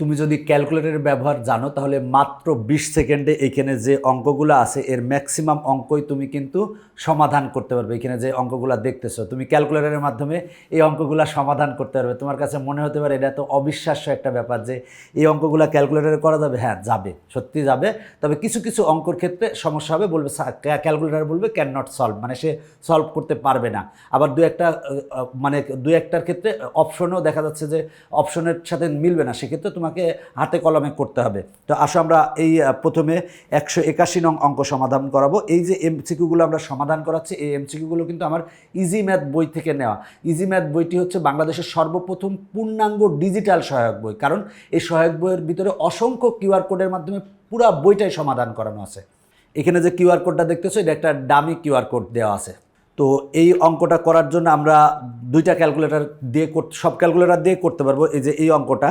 তুমি যদি ক্যালকুলেটরের ব্যবহার জানো, তাহলে মাত্র বিশ সেকেন্ডে এখানে যে অঙ্কগুলো আছে, এর ম্যাক্সিমাম অঙ্কই তুমি কিন্তু সমাধান করতে পারবে এখানে যে অঙ্কগুলো দেখতেছো। তুমি ক্যালকুলেটরের মাধ্যমে এই অঙ্কগুলো সমাধান করতে পারবে। তোমার কাছে মনে হতে পারে এটা তো অবিশ্বাস্য একটা ব্যাপার যে এই অঙ্কগুলো ক্যালকুলেটরে করা যাবে। হ্যাঁ যাবে, সত্যি যাবে। তবে কিছু কিছু অঙ্কর ক্ষেত্রে সমস্যা হবে, বলবে ক্যালকুলেটর বলবে, ক্যান নট সলভ। মানে সে সলভ করতে পারবে না। আবার দু একটা মানে দু একটার ক্ষেত্রে অপশনও দেখা যাচ্ছে যে অপশনের সাথে মিলবে না। সেক্ষেত্রে তোমাকে হাতে কলমে করতে হবে। তো আসো আমরা এই প্রথমে একশো একাশি নং অঙ্ক সমাধান করাবো। এই যে এমসিকিউগুলো আমরা সমাধান করাচ্ছি, এই এমসিকিউগুলো কিন্তু আমার ইজি ম্যাথ বই থেকে নেওয়া। ইজি ম্যাথ বইটি হচ্ছে বাংলাদেশের সর্বপ্রথম পূর্ণাঙ্গ ডিজিটাল সহায়ক বই। কারণ এই সহায়ক বইয়ের ভিতরে অসংখ্য কিউআর কোডের মাধ্যমে পুরা বইটাই সমাধান করানো আছে। এখানে যে কিউআর কোডটা দেখতেছো, এটা একটা ডামি কিউআর কোড দেওয়া আছে। তো এই অঙ্কটা করার জন্য আমরা দুইটা ক্যালকুলেটর দিয়ে সব ক্যালকুলেটর দিয়ে করতে পারব এই যে এই অঙ্কটা।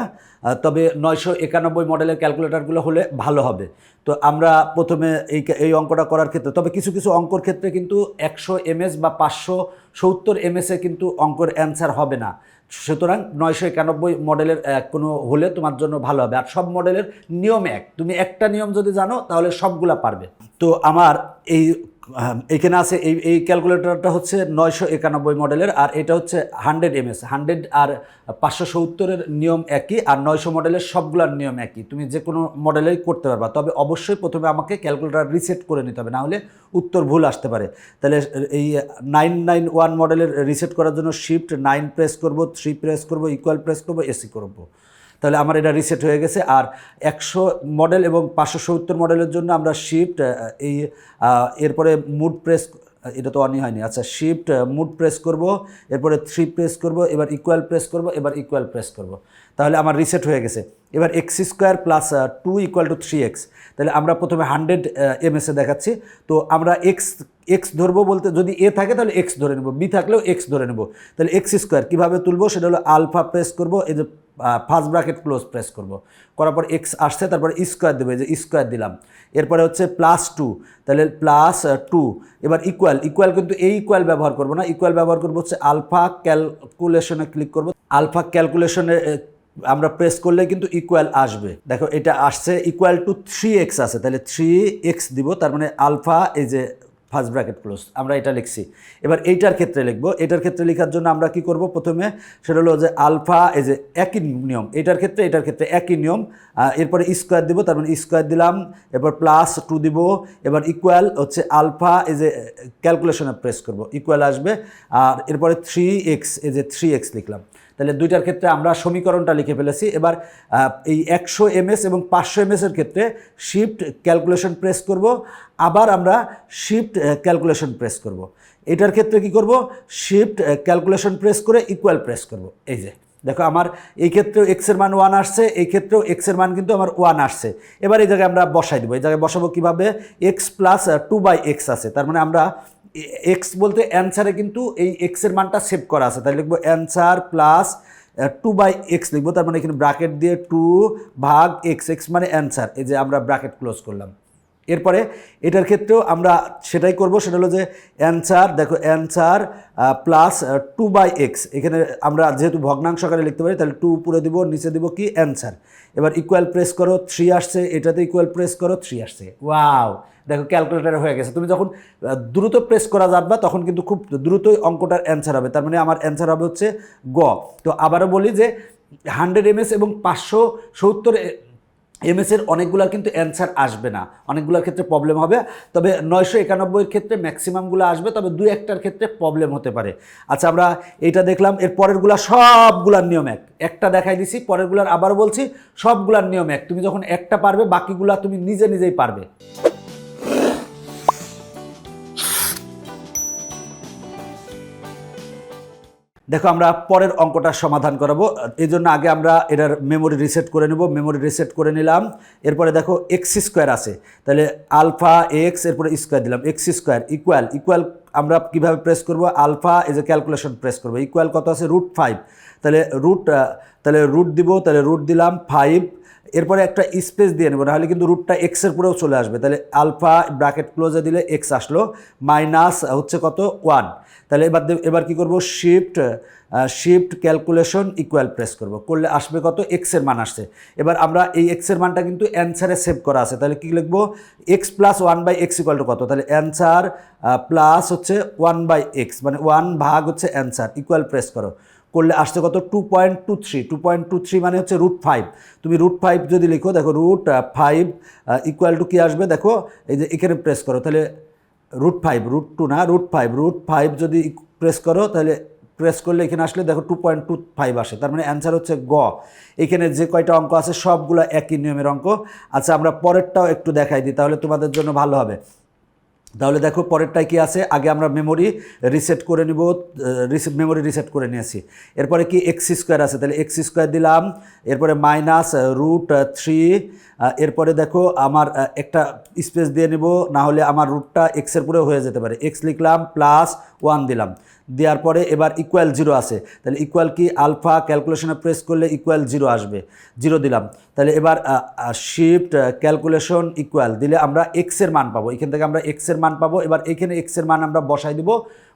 তবে নয়শো একানব্বই মডেলের ক্যালকুলেটরগুলো হলে ভালো হবে। তো আমরা প্রথমে এই এই অঙ্কটা করার ক্ষেত্রে, তবে কিছু কিছু অঙ্কর ক্ষেত্রে কিন্তু একশো এমএস বা পাঁচশো সত্তর এমএসে কিন্তু অঙ্কর অ্যান্সার হবে না। সুতরাং নয়শো একানব্বই মডেলের কোনো হলে তোমার জন্য ভালো হবে। আর সব মডেলের নিয়ম এক। তুমি একটা নিয়ম যদি জানো, তাহলে সবগুলা পারবে। তো আমার এই এখানে আছে এই এই ক্যালকুলেটরটা হচ্ছে নয়শো একানব্বই মডেলের, আর এটা হচ্ছে হান্ড্রেড এমএস, হান্ড্রেড আর পাঁচশো সত্তরের নিয়ম একই, আর নয়শো মডেলের সবগুলোর নিয়ম একই। তুমি যে কোনো মডেলেই করতে পারবা, তবে অবশ্যই প্রথমে আমাকে ক্যালকুলেটর রিসেট করে নিতে হবে, না হলে উত্তর ভুল আসতে পারে। তাহলে এই নাইন নাইন ওয়ান মডেলের রিসেট করার জন্য শিফট নাইন প্রেস করব, থ্রি প্রেস করব ইকুয়াল প্রেস করব এসি করব। তাহলে আমার এটা রিসেট হয়ে গেছে। আর একশো মডেল এবং পাঁচশো সত্তর মডেলের জন্য আমরা শিফট এই এরপরে মুড প্রেস এটা তো অনই হয়নি। আচ্ছা শিফট মুড প্রেস করব, এরপরে থ্রি প্রেস করব, এবার ইকুয়াল প্রেস করব, এবার ইকুয়াল প্রেস করব। তাহলে আমার রিসেট হয়ে গেছে। এবার X square plus two equal to three X তাহলে আমরা প্রথমে হান্ড্রেড এমএসে দেখাচ্ছি। তো আমরা এক্স এক্স ধরবো বলতে, যদি এ থাকে তাহলে এক্স ধরে নেব বি থাকলেও এক্স ধরে নেব। তাহলে এক্স স্কোয়ার কীভাবে তুলবো? সেটা হলো আলফা প্রেস করব, এই যে ফার্স্ট ব্র্যাকেট ক্লোজ প্রেস করব। করার পর এক্স আসছে, তারপরে স্কোয়ার দেবে যে স্কোয়ার দিলাম। এরপরে হচ্ছে প্লাস টু তাহলে প্লাস টু এবার ইকুয়াল ইকুয়াল কিন্তু এই ইকুয়াল ব্যবহার করব না ইকুয়াল ব্যবহার করব হচ্ছে আলফা ক্যালকুলেশনে ক্লিক করব। আলফা ক্যালকুলেশনে আমরা প্রেস করলে কিন্তু ইকুয়াল আসবে। দেখো, এটা আসছে ইকুয়াল টু থ্রি এক্স আছে, তাহলে থ্রি এক্স দিব, তার মানে আলফা এই যে ফার্স্ট ব্র্যাকেট ক্লোজ, আমরা এটা লিখছি। এবার এইটার ক্ষেত্রে লিখব, এটার ক্ষেত্রে লেখার জন্য আমরা কি করব প্রথমে? সেটা হলো যে আলফা, এই যে একই নিয়ম, এটার ক্ষেত্রে এটার ক্ষেত্রে একই নিয়ম এরপরে স্কোয়ার দিব, তার মানে স্কোয়ার দিলাম, এরপর প্লাস টু দিব, এবার ইকুয়াল হচ্ছে আলফা, এই যে ক্যালকুলেশনে প্রেস করব ইকুয়াল আসবে, আর এরপরে থ্রি এক্স এই যে থ্রি এক্স লিখলাম। তাহলে দুইটার ক্ষেত্রে আমরা সমীকরণটা লিখে ফেলেছি। এবার এই একশো এমএস এবং পাঁচশো এমএসের ক্ষেত্রে শিফট ক্যালকুলেশন প্রেস করব, আবার আমরা শিফট ক্যালকুলেশন প্রেস করব। এটার ক্ষেত্রে কি করব? শিফট ক্যালকুলেশন প্রেস করে ইকুয়াল প্রেস করব। এই যে, দেখো আমার এই ক্ষেত্রেও এক্সের মান ওয়ান আসছে, এই ক্ষেত্রেও এক্সের মান কিন্তু আমার ওয়ান আসছে। এবার এই জায়গায় আমরা বসাই দেবো। এই জায়গায় বসাবো কীভাবে? X plus two by X আছে। তার মানে আমরা এক্স বলতে অ্যান্সারে কিন্তু এই এক্সের মানটা সেভ করা আছে। তাই লিখব answer plus two by X লিখব। তার মানে এখানে ব্রাকেট দিয়ে টু ভাগ এক্স এক্স মানে অ্যান্সার এই যে আমরা ব্রাকেট ক্লোজ করলাম। এরপরে এটার ক্ষেত্রেও আমরা সেটাই করব, সেটা হলো যে অ্যান্সার, দেখো answer plus two by X এখানে আমরা যেহেতু ভগ্নাংশ আকারে লিখতে পারি, তাহলে টু উপরে দিব, নিচে দিব কি? অ্যান্সার। এবার ইকুয়াল প্রেস করো থ্রি আসছে, এটাতে ইকুয়াল প্রেস করো থ্রি আসছে। ওয়াও দেখো ক্যালকুলেটার হয়ে গেছে। তুমি যখন দ্রুত প্রেস করা যাবে তখন কিন্তু খুব দ্রুতই অঙ্কটার অ্যান্সার হবে। তার মানে আমার অ্যান্সার হবে হচ্ছে গ। তো আবারও বলি যে হান্ড্রেড এমএস এবং পাঁচশো সত্তর এমএসের অনেকগুলোর কিন্তু অ্যান্সার আসবে না। অনেকগুলোর ক্ষেত্রে প্রবলেম হবে। তবে নয়শো একানব্বইয়ের ক্ষেত্রে ম্যাক্সিমামগুলো আসবে, তবে দু একটার ক্ষেত্রে প্রবলেম হতে পারে। আচ্ছা আমরা এটা দেখলাম, এর পরেরগুলা সবগুলার নিয়ম এক। একটা দেখাই দিছি, পরেরগুলার আবার বলছি, সবগুলার নিয়ম এক। তুমি যখন একটা পারবে, বাকিগুলা তুমি নিজে নিজেই পারবে। দেখো, আমরা পরের অঙ্কটা সমাধান করাবো। এই জন্য আগে আমরা এটার মেমোরি রিসেট করে নেব। মেমোরি রিসেট করে নিলাম। এরপরে দেখো এক্স স্কোয়ার আছে। তাহলে আলফা এক্স এরপরে স্কোয়ার দিলাম। এক্স স্কোয়ার ইকুয়াল ইকুয়াল আমরা কীভাবে প্রেস করব? Alpha as a calculation press করব। ইকুয়াল কত আছে? রুট ফাইভ তাহলে রুট তাহলে রুট দিব, তাহলে রুট দিলাম ফাইভ এরপরে একটা স্পেস দিয়ে নেব, নাহলে কিন্তু রুটটা এক্সের পরেও চলে আসবে। তাহলে আলফা ব্র্যাকেট ক্লোজে দিলে এক্স আসলো, মাইনাস হচ্ছে কত? ওয়ান। তাহলে এবার এবার কি করব? Shift shift calculation equal press করব। করলে আসবে কত? এক্সের মান আসছে। এবার আমরা এই এক্সের মানটা কিন্তু অ্যান্সারে সেভ করা আছে। তাহলে কি লিখব? X plus one by X equal to কত? তাহলে অ্যান্সার প্লাস হচ্ছে ওয়ান বাই এক্স মানে ওয়ান ভাগ হচ্ছে অ্যান্সার ইকুয়াল প্রেস করো। করলে আসছে কত? Two point two three two point two three মানে হচ্ছে রুট ফাইভ তুমি রুট ফাইভ যদি লিখো, দেখো রুট ফাইভ ইকুয়াল টু কী আসবে? দেখো, এই যে এখানে প্রেস করো, তাহলে রুট ফাইভ রুট টু না রুট ফাইভ রুট ফাইভ যদি প্রেস করো, তাহলে প্রেস করলে এখানে আসলে দেখো টু পয়েন্ট টু ফাইভ আসে। তার মানে অ্যান্সার হচ্ছে গ। এখানে যে কয়টা অঙ্ক আছে, সবগুলো একই নিয়মের অঙ্ক। আচ্ছা আমরা পরেরটাও একটু দেখাই দিই, তাহলে তোমাদের জন্য ভালো হবে। তাহলে দেখো পরেরটায় কি আছে? আগে আমরা মেমোরি রিসেট করে নিব মেমোরি রিসেট করে নিয়েছি। এরপরে কি এক্স স্কোয়ার আছে? তাহলে এক্স স্কোয়ার দিলাম, এরপরে মাইনাস রুট থ্রি এরপরে দেখো আমার একটা স্পেস দিয়ে নেব, না হলে আমার রুটটা এক্সের পরেও হয়ে যেতে পারে। এক্স লিখলাম প্লাস ওয়ান দিলাম। দেওয়ার পরে এবার ইকুয়াল জিরো আছে। তাহলে ইকুয়াল কি? আলফা ক্যালকুলেশনে প্রেস করলে ইকুয়াল জিরো আসবে। জিরো দিলাম। তাহলে এবার শিফট ক্যালকুলেশন ইকুয়াল দিলে আমরা এক্সের মান পাবো। এখান থেকে আমরা এক্সের মান পাবো। এবার এখানে এক্সের মান আমরা বসাই দিব।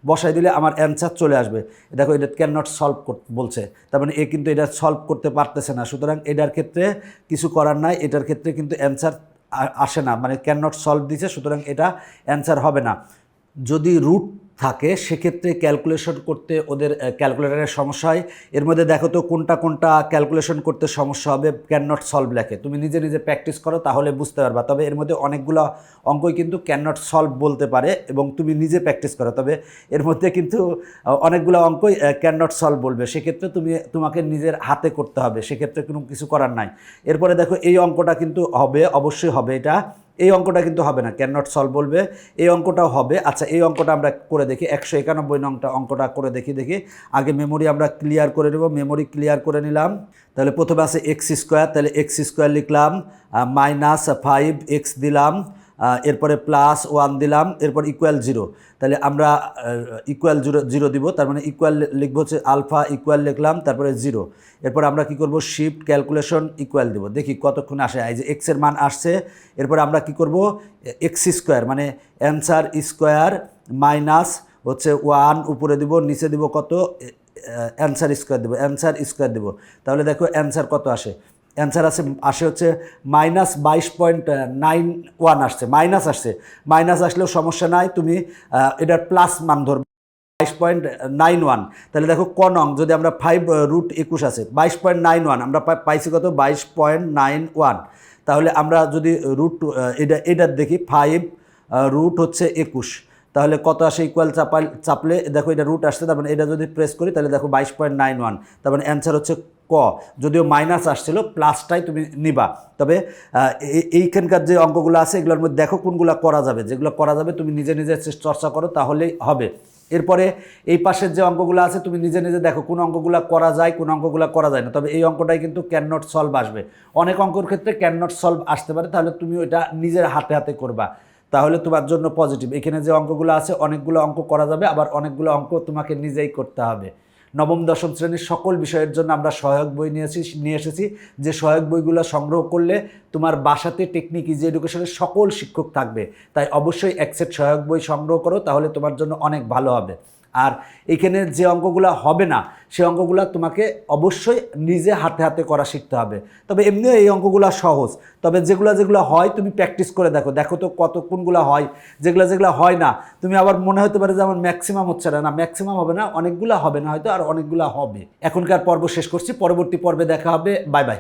বসাই দিলে আমার অ্যান্সার চলে আসবে। দেখো এটা ক্যান নট সলভ বলছে। তার মানে এ কিন্তু এটা সলভ করতে পারতেছে না। সুতরাং এটার ক্ষেত্রে কিছু করার নাই। এটার ক্ষেত্রে কিন্তু অ্যান্সার আসে না। মানে ক্যান নট সলভ দিছে। সুতরাং এটা অ্যান্সার হবে না। যদি রুট থাকে, সেক্ষেত্রে ক্যালকুলেশন করতে ওদের ক্যালকুলেটারের সমস্যা হয়। এর মধ্যে দেখো তো কোনটা কোনটা ক্যালকুলেশন করতে সমস্যা হবে ক্যান নট সলভ লেখে। তুমি নিজে নিজে প্র্যাকটিস করো, তাহলে বুঝতে পারবা। তবে এর মধ্যে অনেকগুলো অঙ্কই কিন্তু ক্যান নট সলভ বলতে পারে এবং তুমি নিজে প্র্যাকটিস করো। তবে এর মধ্যে কিন্তু অনেকগুলো অঙ্কই ক্যান নট সলভ বলবে। সেক্ষেত্রে তুমি, তোমাকে নিজের হাতে করতে হবে। সেক্ষেত্রে কোনো কিছু করার নাই। এরপরে দেখো এই অঙ্কটা কিন্তু হবে, অবশ্যই হবে এটা। এই অঙ্কটা কিন্তু হবে না ক্যান নট সলভ বলবে। এই অঙ্কটাও হবে। আচ্ছা এই অঙ্কটা আমরা করে দেখি। একশো একানব্বই নংটা অঙ্কটা করে দেখি দেখি। আগে মেমোরি আমরা ক্লিয়ার করে নেব। মেমোরি ক্লিয়ার করে নিলাম। তাহলে প্রথমে আছে এক্স স্কোয়ার তাহলে এক্স স্কোয়ার লিখলাম মাইনাস ফাইভ এক্স দিলাম। এরপরে প্লাস ওয়ান দিলাম, এরপর ইকুয়াল জিরো তাহলে আমরা ইকুয়াল জিরো জিরো দিব, তার মানে ইকুয়াল লিখব হচ্ছে আলফা ইকুয়াল লিখলাম, তারপরে জিরো এরপর আমরা কি করব শিফট ক্যালকুলেশন ইকুয়াল দিব। দেখি কতক্ষণ আসে, এই যে এক্সের মান আসছে, এরপর আমরা কি করব এক্স স্কোয়ার মানে অ্যান্সার স্কোয়ার মাইনাস হচ্ছে ওয়ান উপরে দিব, নিচে দিব কত অ্যান্সার স্কোয়ার দেবো অ্যান্সার স্কোয়ার দেবো। তাহলে দেখো অ্যান্সার কত আসে। অ্যান্সার আছে, আসে হচ্ছে মাইনাস বাইশ পয়েন্ট নাইন ওয়ান আসছে মাইনাস আসছে। মাইনাস আসলেও সমস্যা নাই, তুমি এটার প্লাস মান ধরবে। বাইশ পয়েন্ট নাইন ওয়ান তাহলে দেখো ক নং, যদি আমরা ফাইভ রুট একুশ আছে, বাইশ পয়েন্ট নাইন ওয়ান আমরা পাই- পাইছি কত? বাইশ পয়েন্ট নাইন ওয়ান তাহলে আমরা যদি রুট এটা এটার দেখি ফাইভ রুট হচ্ছে একুশ। তাহলে কত আসে ইকুয়াল চাপাল, চাপলে, দেখো এটা রুট আসছে তার মানে এটা যদি প্রেস করি, তাহলে দেখো বাইশ পয়েন্ট নাইন ওয়ান তারপরে অ্যান্সার হচ্ছে ক। যদিও মাইনাস আসছিল প্লাসটাই তুমি নিবা। তবে এই- এইখানকার যে অঙ্কগুলো আছে, এগুলোর মধ্যে দেখো কোনগুলো করা যাবে। যেগুলো করা যাবে, তুমি নিজে নিজে চর্চা করো, তাহলেই হবে। এরপরে এই পাশের যে অঙ্কগুলো আছে, তুমি নিজে নিজে দেখো কোন অঙ্কগুলো করা যায়, কোন অঙ্কগুলো করা যায় না। তবে এই অঙ্কটাই কিন্তু ক্যান নট সলভ আসবে। অনেক অঙ্কর ক্ষেত্রে ক্যান নট সলভ আসতে পারে, তাহলে তুমি ওইটা নিজের হাতে হাতে করবা। তাহলে তোমার জন্য পজিটিভ এখানে যে অঙ্কগুলো আছে, অনেকগুলো অঙ্ক করা যাবে, আবার অনেকগুলো অঙ্ক তোমাকে নিজেই করতে হবে। নবম, দশম শ্রেণির সকল বিষয়ের জন্য আমরা সহায়ক বই নিয়েছি, নিয়ে এসেছি, যে সহায়ক বইগুলো সংগ্রহ করলে তোমার বাসাতে টেকনিক ইজি এডুকেশনের সকল শিক্ষক থাকবে। তাই অবশ্যই একসেট সহায়ক বই সংগ্রহ করো, তাহলে তোমার জন্য অনেক ভালো হবে। আর এখানে যে অঙ্কগুলো হবে না সেই অঙ্কগুলো তোমাকে অবশ্যই নিজে হাতে হাতে করা শিখতে হবে। তবে এমনিও এই অঙ্কগুলো সহজ। তবে যেগুলো যেগুলো হয় তুমি প্র্যাকটিস করে দেখো। দেখো তো কত কোনগুলো হয়, যেগুলো যেগুলো হয় না। তুমি আবার মনে হতে পারে যে আমার ম্যাক্সিমাম হচ্ছে না। না, ম্যাক্সিমাম হবে না, অনেকগুলো হবে না হয়তো, আর অনেকগুলো হবে। এখনকার পর্ব শেষ করছি। পরবর্তী পর্বে দেখা হবে। Bye bye.